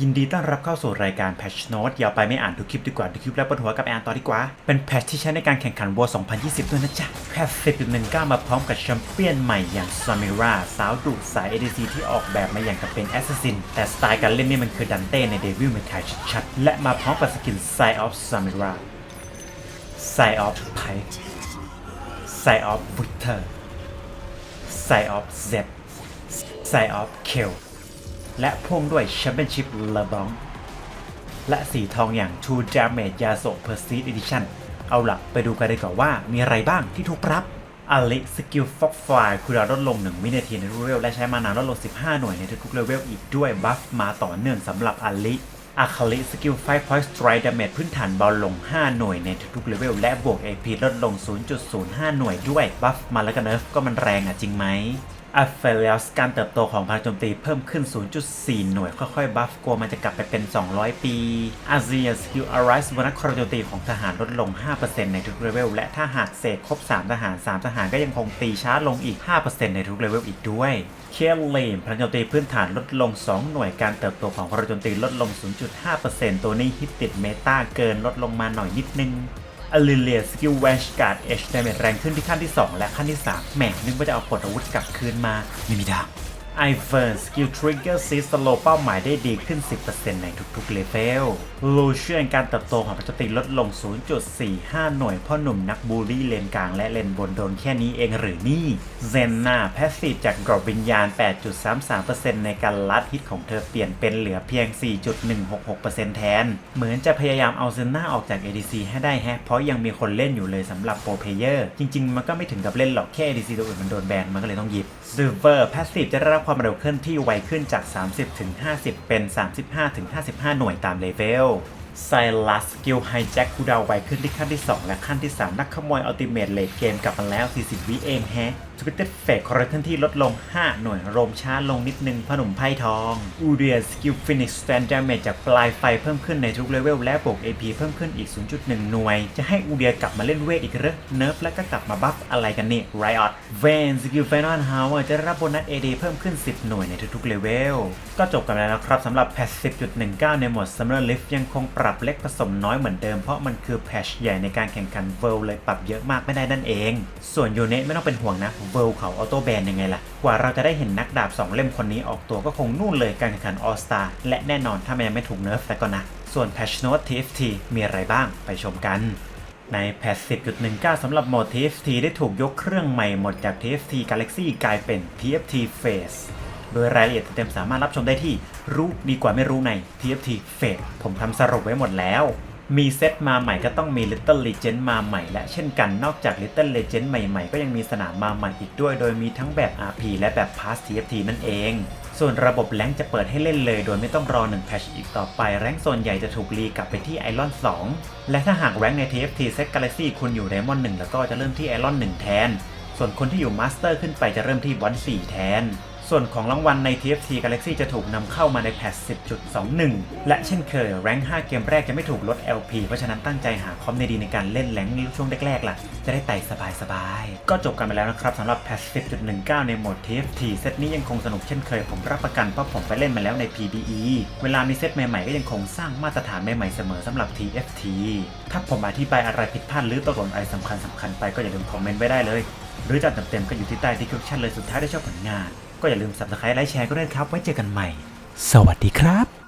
ยินดีต้อนรับเข้าสู่รายการ Patch Note ยาไปไม่อ่านดูคลิปดีกว่า ดูคลิปแล้วปวดหัวกับไปอ่านต่อดีกว่า เป็นแพทที่ใช้ในการแข่งขันวัว2020 ด้วยนะจ๊ะแพท10.19มาพร้อมกับแชมเปี้ยนใหม่อย่างซามิราสาวดุสาย ADC ที่ออกแบบมาอย่างกับเป็นแอสซัสซิน แต่สไตล์การเล่นนี่มันคือดันเต้ใน Devil May Cry ชัดๆและมาพร้อมกับสกิน Side of Samira Side of Pike Side of Victor Side of Z Side of Kill และพ่วงด้วย Championship l e b o n และสีทองอย่าง True Damage ยาโซ Prestige Edition เอาล่ะไปดูกันดีกว่าว่ามีอะไรบ้างที่ถูกปรับอลิสกิลฟ็อกไฟคูลดาวน์ลดลง 1 วินาทีในทุกเลเวลและใช้มานานลดลง 15 หน่วยในทุกเลเวลอีกด้วยบัฟมาต่อเนื่องสำหรับอลิอาคาลิสกิล5 point strike damage พื้นฐานเบาลง 5 หน่วยในทุกๆเลเวลและบวก AP ลดลง 0.05 หน่วยด้วย บัฟมาแล้วกันเนิร์ฟก็มันแรงอะจริงไหม อัฟเฟลสการเติบโตของพลังโจมตีเพิ่มขึ้น 0.4 หน่วย ค่อยๆ บัฟกลัวมันจะกลับไปเป็น 200 ปีอาเซียสกิลอาริสวนักพลังโจมตีของทหารลดลง 5%ในทุกเลเวล และถ้าหากเสกครบ 3 ทหาร 3 ทหารก็ยังคงตีช้าลงอีก 5%ในทุกเลเวลอีกด้วยเคลเลนพลังโจมตีพื้นฐานลดลง 2 หน่วยการเติบโตของพลังโจมตีลดลง 0.5%ตัวนี้ฮิตติดเมตาเกินลดลงมาหน่อยนิดนึง อลิเลียสกิลแวนชการ์ดเอชดาเมจแรงขึ้นที่ขั้นที่ 2 และขั้นที่ 3แหม่นึกว่าจะเอากดอาวุธกลับคืนมาไม่มีดาว ไอเฟิร์นสกิลทริกเกอร์ซีสโลเป้าหมายได้ดีขึ้น 10%ในทุกๆเลเวลลูเชียนการเติบโตของปกติลดลง 0.45 หน่วยเพ่อหนุ่มนักบูลลี่เลนกลางและเลนบนโดนแค่นี้เองหรือนี่เซนนาแพสซีฟจากกรอบวิญญาณ 8.33%ในการลัดฮิตของเธอเปลี่ยนเป็นเหลือเพียง 4.166%แทน เหมือนจะพยายามเอาเซนนาออกจาก ADC ให้ได้แฮะ เพราะยังมีคนเล่นอยู่เลยสำหรับโปรเพเยอร์ จริง ๆ มันก็ไม่ถึงกับเล่นหรอกแค่ ADC ตัวอื่นมันโดนแบน มันก็เลยต้องหยิบ s i l v e r Passive จะได้รับความเร็วเคลื่อนที่ไวขึ้นจาก 30 ถึง 50 เป็น 35 ถึง 55 หน่วยตามเลเวล ไซลัสกิลไฮแจ็คคูดาวไวขึ้นที่ขั้นที่ 2 และขั้นที่ 3 นักขโมยอัลติเมทเลดเกมกลับมาแล้ว 40 วิเองแฮะสปิตเตเฟกคอร์เรชั่นที่ลดลง 5 หน่วยโรมช้าลงนิดนึงพหนุ่มไพ่ทองอูเดียสกิลฟินิกสแตนดาร์เมจจากปลายไฟเพิ่มขึ้นในทุกเลเวลและบวก AP เพิ่มขึ้นอีก 0.1 หน่วย จะให้อูเดียกลับมาเล่นเวทอีกหรือเนิร์ฟแล้วก็กลับมาบัฟอะไรกันนี่ไรออตเวนสกิลไฟนอลฮาวจะรับโบนัส AD เพิ่มขึ้น 10 หน่วยในทุกๆเลเวลก็จบกันแล้วนะครับสำหรับแพท10.19 ในหมด Summer Lift ยังคงปรับับเล็กผสมน้อยเหมือนเดิมเพราะมันคือแพชใหญ่ในการแข่งขันเวลเลยปรับเยอะมากไม่ได้นั่นเอง ส่วนยูเนไม่ต้องเป็นห่วงนะเวลเขาออโต้แบนยังไงล่ะ กว่าเราจะได้เห็นนักดาบ 2 เล่มคนนี้ออกตัวก็คงนู่นเลยการแข่งขันออสตาและแน่นอนถ้ามันยังไม่ถูกเนิร์ฟแต่ก็นะส่วนแพชโน t TFT มีอะไรบ้างไปชมกันในแพท10.19 สำหรับโหมด TFT ได้ถูกยกเครื่องใหม่หมดจาก TFT Galaxy กลายเป็น TFT Face โดยรายละเอียดเต็มๆสามารถรับชมได้ที่รู้ดีกว่าไม่รู้ใน TFT Face ผมทำสรุปไว้หมดแล้ว มีเซตมาใหม่ก็ต้องมี Little Legend มาใหม่ และเช่นกันนอกจาก Little Legend ใหม่ๆ ก็ยังมีสนามมาใหม่อีกด้วย โดยมีทั้งแบบ RP และแบบ Pass TFT นั่นเอง ส่วนระบบแรงจะเปิดให้เล่นเลย โดยไม่ต้องรอ1แพชอีกต่อไป แรงค์ส่วนใหญ่จะถูกรีกลับไปที่ไอรอน2 และถ้าหากแรงใน TFT Set Galaxy คุณอยู่ Diamond 1แล้วก็จะเริ่มที่ไอรอน1แทน ส่วนคนที่อยู่ Master ขึ้นไปจะเริ่มที่บอน4แทน ส่วนของรางวัลใน TFT Galaxy จะถูกนำเข้ามาในแพท10.21 และเช่นเคยแรง5เกมแรกจะไม่ถูกลด LP เพราะฉะนั้นตั้งใจหาคอมในดีในการเล่นแรงช่วงแรกๆล่ะ จะได้ไต่สบายๆ ก็จบกันไปแล้วนะครับสำหรับแพท10.19 ในโหมด TFT เซตนี้ยังคงสนุกเช่นเคยผมรับประกันเพราะผมไปเล่นมาแล้วใน PBE เวลามีเซตใหม่ๆ ก็ยังคงสร้างมาตรฐานใหม่ๆเสมอสำหรับ TFT ถ้าผมอธิบายอะไรผิดพลาดหรือตกหล่นอะไรสำคัญสำคัญไปก็อย่าลืมคอมเมนต์ไว้ได้เลย หรือจะเต็มๆก็อยู่ที่ใต้ที่คลิปชั่นเลยสุดท้ายได้ชอบผลงาน ก็อย่าลืม subscribe ไลค์แชร์ก็ด้วยครับ ไว้เจอกันใหม่ สวัสดีครับ